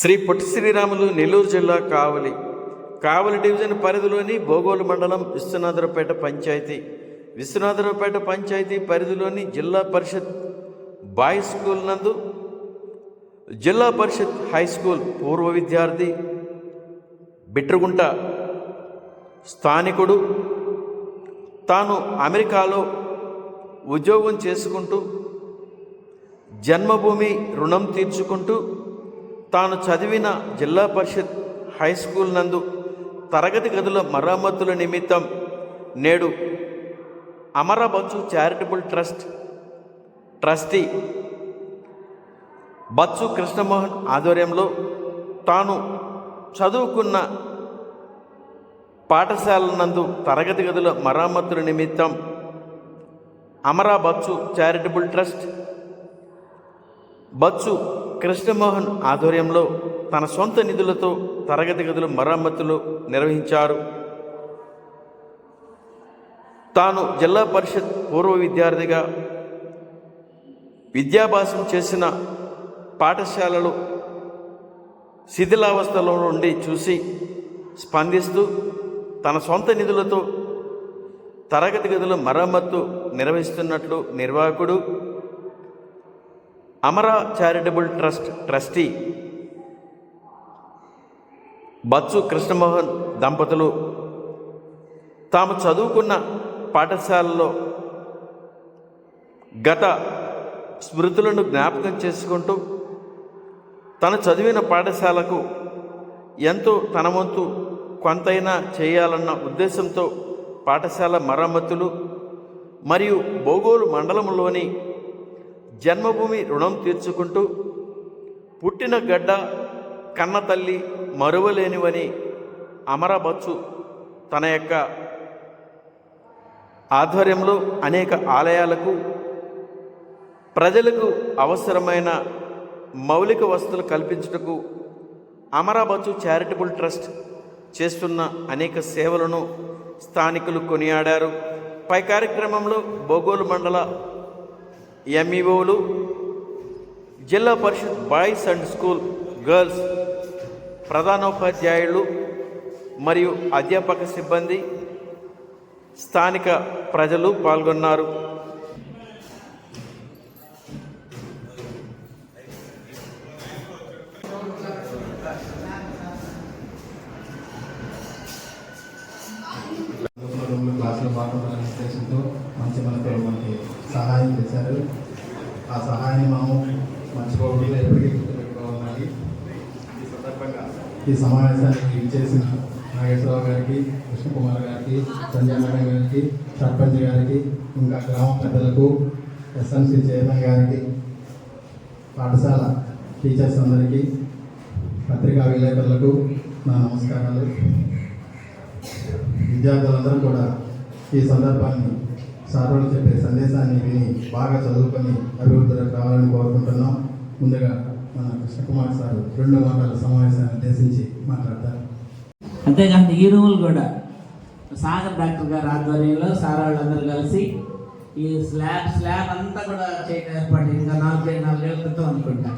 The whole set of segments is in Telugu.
శ్రీ పొట్టి శ్రీరాములు నెల్లూరు జిల్లా కావలి. కావలి డివిజన్ పరిధిలోని బోగోలు మండలం విశ్వనాథరావుపేట పంచాయతీ. విశ్వనాథరావుపేట పంచాయతీ పరిధిలోని జిల్లా పరిషత్ బాయ్ స్కూల్ నందు జిల్లా పరిషత్ హై స్కూల్ పూర్వ విద్యార్థి బిట్రగుంట స్థానికుడు. తాను అమెరికాలో ఉద్యోగం చేసుకుంటూ జన్మభూమి రుణం తీర్చుకుంటూ తాను చదివిన జిల్లా పరిషత్ హై స్కూల్ నందు తరగతి గదుల మరమ్మతుల నిమిత్తం నేడు Amarabachchu charitable trust trustee Bachchu Krishnamohan ఆధ్వర్యంలో తాను చదువుకున్న పాఠశాల నందు తరగతి గదుల మరమ్మతుల నిమిత్తం అమరా బచ్చు చారిటబుల్ ట్రస్ట్ బచ్చు కృష్ణమోహన్ ఆధ్వర్యంలో తన సొంత నిధులతో తరగతి గదులు మరమ్మతులు నిర్వహించారు. తాను జిల్లా పరిషత్ పూర్వ విద్యార్థిగా విద్యాభ్యాసం చేసిన పాఠశాలలు శిథిలావస్థలో నుండి చూసి స్పందిస్తూ తన సొంత నిధులతో తరగతి గదుల మరమ్మత్తు నిర్వహిస్తున్నట్లు నిర్వాహకుడు Amara charitable trust trustee Bachchu Krishnamohan దంపతులు తాము చదువుకున్న పాఠశాలలో గత స్మృతులను జ్ఞాపకం చేసుకుంటూ తను చదివిన పాఠశాలకు ఎంతో తన వంతు కొంతైనా చేయాలన్న ఉద్దేశంతో పాఠశాల మరమ్మతులు మరియు బోగోలు మండలంలోని జన్మభూమి రుణం తీర్చుకుంటూ పుట్టిన గడ్డ కన్న తల్లి మరువలేనివని అమరబచ్చు తన యొక్క ఆధ్వర్యంలో అనేక ఆలయాలకు ప్రజలకు అవసరమైన మౌలిక వసతులు కల్పించుటకు అమరాబచ్చు చారిటబుల్ ట్రస్ట్ చేస్తున్న అనేక సేవలను స్థానికులు కొనియాడారు. పై కార్యక్రమంలో బోగోలు మండల ఎంఈఓలు Zilla Parishad boys and school girls ప్రధానోపాధ్యాయులు మరియు అధ్యాపక సిబ్బంది స్థానిక ప్రజలు పాల్గొన్నారు. ఈ సమావేశానికి ఇచ్చేసిన నాగేశ్వరరావు గారికి కృష్ణకుమార్ గారికి సంజయ్ గారికి సర్పంచ్ గారికి ఇంకా గ్రామ పెద్దలకు ఎస్ఎంసీ చైర్మన్ గారికి పాఠశాల టీచర్స్ అందరికీ పత్రికా విలేకరులకు నా నమస్కారాలు. విద్యార్థులందరూ కూడా ఈ సందర్భాన్ని సార్లు చెప్పే సందేశాన్ని విని బాగా చదువుకొని అభివృద్ధిలోకి రావాలని కోరుకుంటున్నాం. ముందుగా మన కృష్ణకుమార్ సార్ రెండు మాటల సమావేశాన్ని ఉద్దేశించి మాట్లాడతారు. అంతేకాదు ఈ రూములు కూడా సాగర్ డాక్టర్ గారి ఆధ్వర్యంలో సార్ వాళ్ళందరూ కలిసి ఈ స్లాబ్ స్లాబ్ అంతా కూడా చేయడం ఏర్పాటు ఇంకా నాలుగైదు నాలుగేళ్ళ క్రితం అనుకుంటా.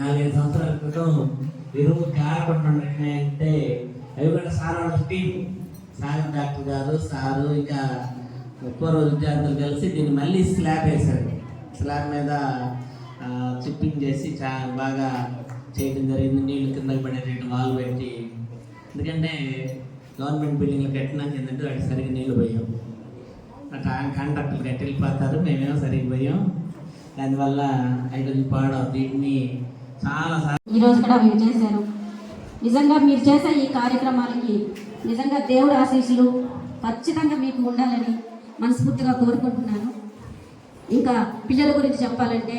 నాలుగైదు సంవత్సరాల క్రితం ఈ రూమ్ కారపడుతున్నాయి అంటే అవి కూడా సార్ వాళ్ళ టీం సాగర్ డాక్టర్ గారు సారు ఇంకా పూర్వ విద్యార్థులు కలిసి దీన్ని మళ్ళీ స్లాబ్ వేశారు. స్లాబ్ మీద చిప్పింగ్ చేసి చాలా బాగా చేయడం జరిగింది. నీళ్ళు కిందకి పడేటట్టు వాల్ పెట్టి. ఎందుకంటే గవర్నమెంట్ బిల్డింగ్లు కట్టినాక ఏంటంటే వాటికి సరిగ్గా నీళ్ళు పోయాం అట్లా కాంట్రాక్టులు కట్టి వెళ్ళిపోతారు మేమేమో సరిగ్గా పోయాం. దానివల్ల ఐదు పాడవు దీన్ని చాలా ఈరోజు కూడా మీరు చేశారు. నిజంగా మీరు చేసే ఈ కార్యక్రమాలకి నిజంగా దేవుడు ఆశీస్సులు ఖచ్చితంగా మీకు ఉండాలని మనస్ఫూర్తిగా కోరుకుంటున్నాను. ఇంకా పిల్లల గురించి చెప్పాలంటే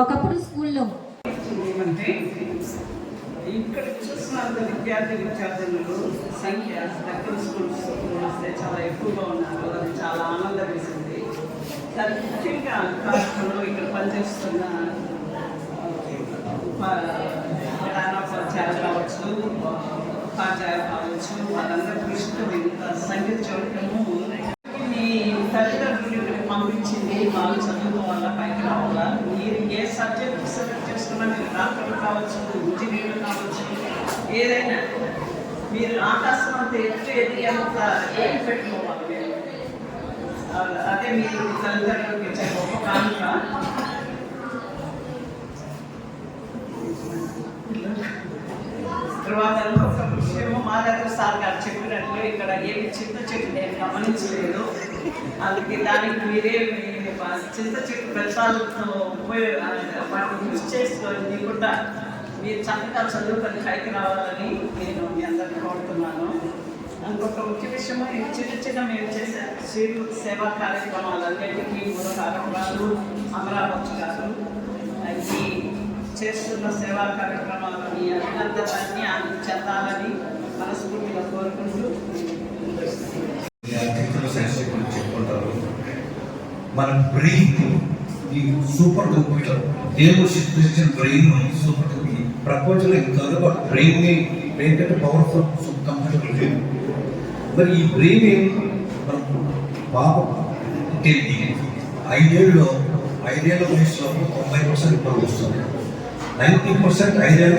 ఒకప్పుడు స్కూల్లో. ఇక్కడ చూస్తున్నంత విద్యార్థి విద్యార్థులు సంఖ్య దగ్గర స్కూల్స్ వస్తే చాలా ఎక్కువగా ఉన్నారు. అది చాలా ఆనందం వేసింది. దాని ముఖ్యంగా కార్యక్రమంలో ఇక్కడ పనిచేస్తున్న ప్రధానోపాధ్యాయులు కావచ్చు ఉపాధ్యాయులు కావచ్చు వాళ్ళందరూ దృష్టితో ఇంత సంఖ్య చూడటము మీ తల్లిదండ్రులు ఇక్కడికి పంపించింది వాళ్ళు చదువుకోవాలా పైకి రావాలా? సబ్జెక్ట్ సెలెక్ట్ చేసుకున్న మీరు డాక్టర్లు కావచ్చు ఇంజనీర్లు కావచ్చు ఏదైనా మీరు ఆకాశం అంత ఎత్తు ఎదిగేంత ఏం పెట్టుకోవాలి మీరు. అదే మీరు తల్లిదండ్రులకు ఇచ్చే గొప్ప కానుక. తర్వాత ఒక విషయము మా దగ్గర సార్ గారు చెప్పినట్లు ఇక్కడ ఏమి చింత చెట్టు నేను గమనించలేదు. అందుకే దానికి మీరే చింత చెట్టు పెంచాలతో ఉపయోగ వాటిని యూజ్ చేసుకోండి. కూడా మీరు చక్కగా చదువుకొని పైకి రావాలని నేను మీ అందరిని కోరుతున్నాను. ఇంకొక ముఖ్య విషయము ఈ చిన్న చిన్న మేము చేసే శ్రీలు సేవా కార్యక్రమాలన్నింటికీ మూల కార్యక్రమాలు అమరావతి గారు. ఈ చేస్తున్న సేవా కార్యక్రమాలని అభినందనాన్ని ఆమె చెందాలని మనస్ఫూర్తిగా కోరుకుంటూ మన బ్రెయిన్ ఈ సూపర్ కంప్యూటర్ దేవుడు సృష్టించిన బ్రెయిన్ సూపర్ కంప్యూటర్. ప్రపంచంలో ఇంతవరకు బ్రెయిన్ బ్రెయిన్ కంటే పవర్ఫుల్ సూపర్ కంప్యూటర్ లేదు. మరి ఈ బ్రెయిన్ మనం పాప. పుట్టేది ఐదేళ్ళలో ఐదేళ్ళ వయసులో తొంభై పర్సెంట్ ఇప్పుడు వస్తుంది. నైంటీ పర్సెంట్ ఐదేళ్ళ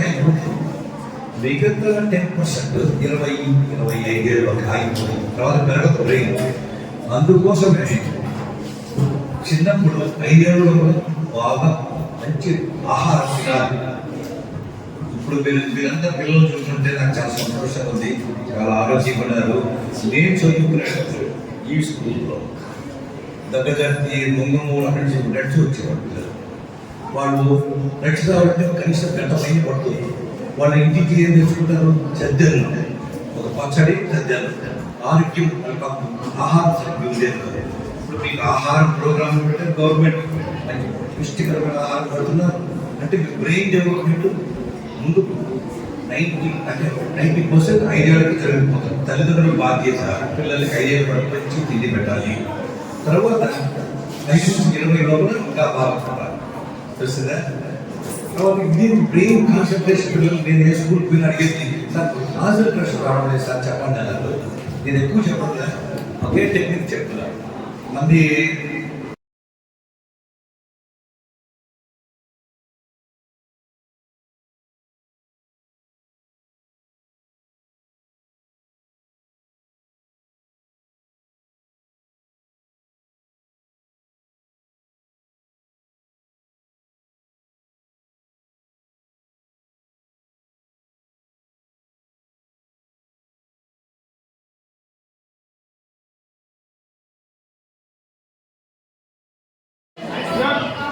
మిగతా టెన్ పర్సెంట్ ఇరవై ఇరవై ఐదేళ్ళు ఒక ఆగిపోయింది తర్వాత పెరగదు బ్రెయిన్. అందుకోసమే చిన్నప్పుడు ఐదేళ్ళు బాగా మంచి ఆహారం తినాలి. ఇప్పుడు మీరు మీరంతా పిల్లలు చూస్తుంటే నాకు చాలా సంతోషంగా ఉంది. చాలా ఆరోగ్యంగా నేను చదువుకునేటప్పుడు ఈ స్కూల్లో దగ్గర ఈ ముంగమూల నుంచి నడిచి వచ్చేవాళ్ళు వాళ్ళు నడిచి రావాలంటే కనీసం గంట పైన పడుతుంది. వాళ్ళ ఇంటికి ఏం తెచ్చుకుంటారు? ఉంటాయి. ఒక పచ్చడి సద్యలు ఆరోగ్యం ఆహారం సరిగ్గా లేదు ఇప్పుడు మీకు ఆహారం ప్రోగ్రామ్ పెట్టారు గవర్నమెంట్ మంచి పుష్టికరమైన ఆహారం పెడుతున్నారు. అంటే మీ బ్రెయిన్ డెవలప్మెంట్ ముందు నైంటీ అంటే నైంటీ పర్సెంట్ ఐదేళ్ళకి జరిగిపోతుంది తల్లిదండ్రుల బాధ్యత పిల్లలకి ఐదేళ్ళు పడిపించి తిండి పెట్టాలి. తర్వాత ఐదు ఇరవై లోపల ఇంకా బాగుంటున్నారు తెలిసిందా తర్వాత దీని బ్రెయిన్ కాన్సన్ట్రేషన్ పిల్లలు నేను ఏ స్కూల్ పోయిన అడిగేది సార్ కాన్సన్ట్రేషన్ రావడం లేదు సార్ చెప్పండి అన్నారు. నేను ఎక్కువ చెప్పట్లే ఒకే టెక్నిక్ చెప్తున్నాను. మంది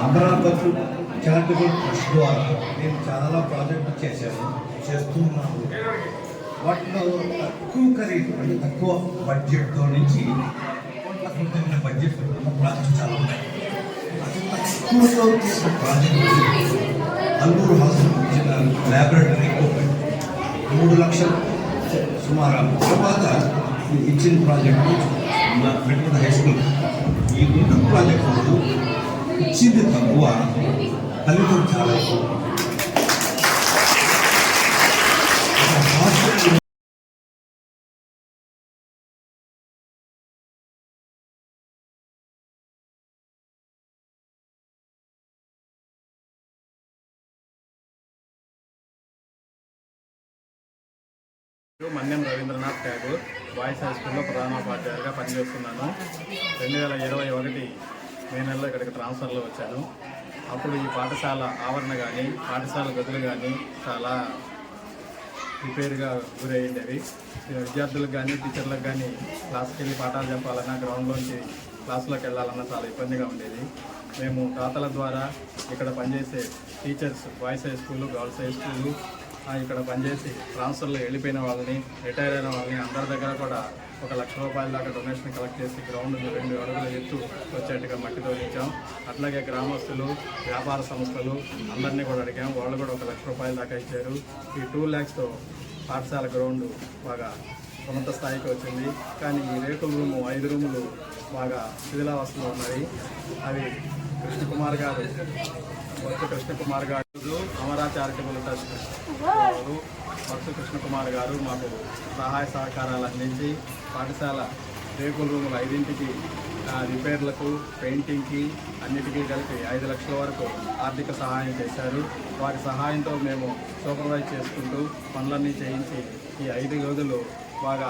అమరావతి చారిటబుల్ ట్రస్ట్ ద్వారా నేను చాలా ప్రాజెక్టులు చేశాను చేస్తున్నాను. వాటిలో తక్కువ ఖరీదు అంటే తక్కువ బడ్జెట్తో నుంచి కోట్ల బడ్జెట్ ప్రాజెక్ట్ చాలా ఉన్నాయి. అతి తక్కువతో చేసిన ప్రాజెక్ట్ అల్లూరు హాస్పిటల్ ఇచ్చిన ల్యాబొరేటరీ ఎక్విప్మెంట్ మూడు లక్షలు సుమారు తర్వాత ఇచ్చిన ప్రాజెక్టు మెట్రో హై స్కూల్. ఈ రెండు ప్రాజెక్టులు ఇచ్చింది తక్కువ ఫలితం చాలా ఎక్కువ మన్యం రవీంద్రనాథ్ ఠాగూర్ బాయ్స్ హై స్కూల్లో ప్రధానోపాధ్యాయులుగా పనిచేస్తున్నాను. రెండు వేల ఇరవై ఒకటి మే నెలలో ఇక్కడికి ట్రాన్స్ఫర్లో వచ్చాను. అప్పుడు ఈ పాఠశాల ఆవరణ కానీ పాఠశాల గదులు కానీ చాలా రిపేర్గా గురయ్యేవి విద్యార్థులకు కానీ టీచర్లకు కానీ క్లాస్కి వెళ్ళి పాఠాలు చెప్పాలన్నా గ్రౌండ్లోంచి క్లాసులోకి వెళ్ళాలన్నా చాలా ఇబ్బందిగా ఉండేది. మేము తాతల ద్వారా ఇక్కడ పనిచేసే teachers boys high school girls high school ఇక్కడ పనిచేసి ట్రాన్స్ఫర్లో వెళ్ళిపోయిన వాళ్ళని రిటైర్ అయిన వాళ్ళని అందరి దగ్గర కూడా ఒక లక్ష రూపాయల దాకా డొనేషన్ కలెక్ట్ చేసి గ్రౌండ్ రెండు అడుగుల ఎత్తు వచ్చేట్టుగా మట్టి తోలించాం అట్లాగే గ్రామస్తులు వ్యాపార సంస్థలు అందరినీ కూడా అడిగాం. వాళ్ళు కూడా ఒక లక్ష రూపాయల దాకా ఇచ్చారు. ఈ టూ ల్యాక్స్తో పాఠశాల గ్రౌండ్ బాగా ఉన్నత స్థాయికి వచ్చింది. కానీ ఈ రేకుల రూము ఐదు రూములు బాగా శిథిలావస్థలో ఉన్నాయి. అవి కృష్ణకుమార్ గారు వర్ష కృష్ణకుమార్ గారు అమరా చారిటబుల్ ట్రస్ట్ వారు వర్ష కృష్ణకుమార్ గారు మాకు సహాయ సహకారాలు అందించి పాఠశాల రేకుల రూములు ఐదింటికి రిపేర్లకు పెయింటింగ్కి అన్నిటికీ కలిపి ఐదు లక్షల వరకు ఆర్థిక సహాయం చేశారు. వారి సహాయంతో మేము సూపర్వైజ్ చేసుకుంటూ పనులన్నీ చేయించి ఈ ఐదు రోజులు బాగా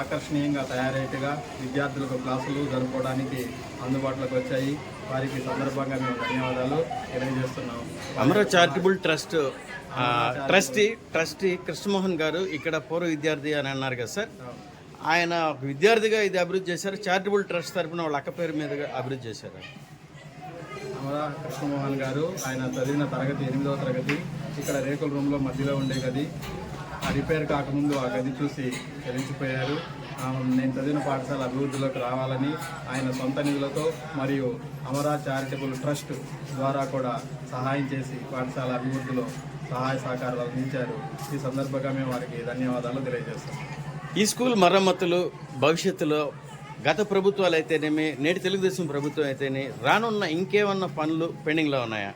ఆకర్షణీయంగా తయారయ్యేట్టుగా విద్యార్థులకు క్లాసులు జరుపుకోవడానికి అందుబాటులోకి వచ్చాయి. వారికి సందర్భంగా మేము ధన్యవాదాలు తెలియజేస్తున్నాం Amaravati charitable trust trustee trustee Krishnamohan గారు ఇక్కడ పూర్వ విద్యార్థి అని అన్నారు కదా సార్. ఆయన ఒక విద్యార్థిగా ఇది అభివృద్ధి చేశారు. చారిటబుల్ ట్రస్ట్ తరపున వాళ్ళ అక్క పేరు మీదుగా అభివృద్ధి చేశారు. అమరా కృష్ణమోహన్ గారు ఆయన చదివిన తరగతి ఎనిమిదవ తరగతి ఇక్కడ రేకుల రూమ్లో మధ్యలో ఉండే గది రిపేర్ కాకముందు ఆ గది చూసి చెల్లించిపోయారు ఆ, నేను చదివిన పాఠశాల అభివృద్ధిలోకి రావాలని ఆయన సొంత నిధులతో మరియు అమరా చారిటబుల్ ట్రస్ట్ ద్వారా కూడా సహాయం చేసి పాఠశాల అభివృద్ధిలో సహాయ సహకారాలు అందించారు. ఈ సందర్భంగా మేము వారికి ధన్యవాదాలు తెలియజేస్తాం. ఈ స్కూల్ మరమ్మతులు భవిష్యత్తులో గత ప్రభుత్వాలు అయితేనేమి నేటి తెలుగుదేశం ప్రభుత్వం అయితేనే రానున్న ఇంకేమన్నా పనులు పెండింగ్లో ఉన్నాయా?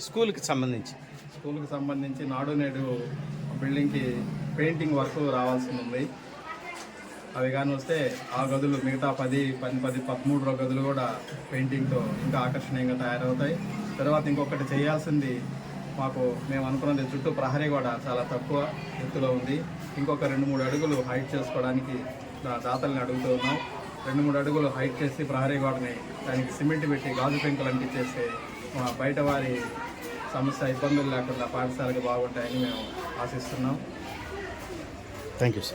స్కూల్కి సంబంధించి. స్కూల్కి సంబంధించి నాడు నేడు బిల్డింగ్కి పెయింటింగ్ వర్క్ రావాల్సి ఉంది. అవి కానీ వస్తే ఆ గదులు మిగతా పది పది పది పదమూడు గదులు కూడా పెయింటింగ్తో ఇంకా ఆకర్షణీయంగా తయారవుతాయి. తర్వాత ఇంకొకటి చేయాల్సింది మాకు మేము అనుకున్నది చుట్టూ ప్రహరీ కూడా చాలా తక్కువ ఎత్తులో ఉంది. ఇంకొక రెండు మూడు అడుగులు హైట్ చేసుకోవడానికి దాతల్ని అడుగుతూ ఉన్నాం. రెండు మూడు అడుగులు హైట్ చేసి ప్రహరీ గోడని దానికి సిమెంట్ పెట్టి గాజు పెంకులు అంటించేస్తే మా బయట వారి సమస్య ఇబ్బందులు లేకుండా పాఠశాలకు బాగుంటాయని మేము ఆశిస్తున్నాం. Thank you sir